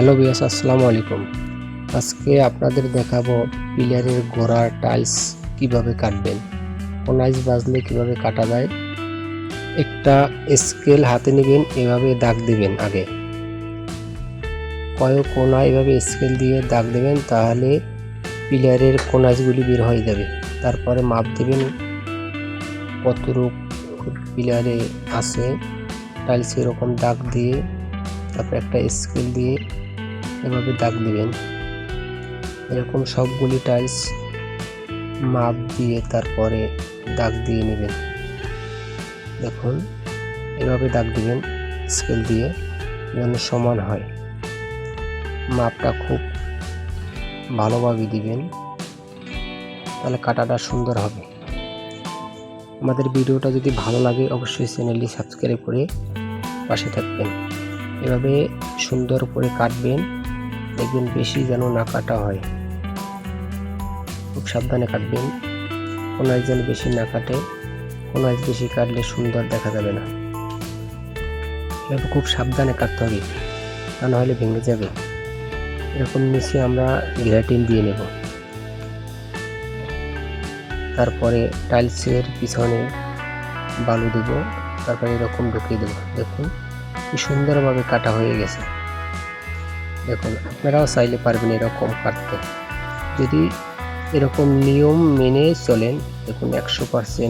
Hello বিয়াস আসসালামু আলাইকুম। আজকে আপনাদের দেখাবো পিলারের গোড়ার টাইলস কীভাবে কাটবেন কোনাইজ বাজলে কীভাবে কাটা যায়। একটা স্কেল হাতে নেবেন, এভাবে দাগ দিবেন আগে। কয়েক কোনা এভাবে স্কেল দিয়ে দাগ দেবেন, তাহলে পিলারের কোনাইজগুলি বের হয়ে যাবে। তারপরে মাপ দেবেন কতটুক পিলারে আছে। টাইলস এরকম দাগ দিয়ে, তারপর একটা স্কেল দিয়ে এভাবে দাগ দিবেন। এরকম সবগুলি টাইলস মাপ দিয়ে তারপরে দাগ দিয়ে নেবেন। দেখুন, এভাবে দাগ দিবেন স্কেল দিয়ে যেন সমান হয়। মাপটা খুব ভালোভাবে দিবেন, তাহলে কাটাটা সুন্দর হবে। আমাদের ভিডিওটা যদি ভালো লাগে, অবশ্যই চ্যানেলটি সাবস্ক্রাইব করে পাশে থাকবেন। এভাবে সুন্দর করে কাটবেন। দেখবেন বেশি যেন না কাটা হয়। খুব সাবধানে কাটবেন। কোনায় যেন বেশি না কাটে, কোন কোনায় বেশি কাটলে সুন্দর দেখা যাবে না। এভাবে খুব সাবধানে কাটতে হবে, তা নাহলে ভেঙে যাবে। এরকম নিচে আমরা গ্রাটিন দিয়ে নেব। তারপরে টাইলসের পিছনে বালু দেব, তারপরে এরকম ঢুকিয়ে দেবো। দেখুন, কি সুন্দরভাবে কাটা হয়ে গেছে। দেখুন আপনারাও চাইলে পারবেন এরকম কাটতে। যদি এরকম নিয়ম মেনে চলেন দেখুন একশো পার্সেন্ট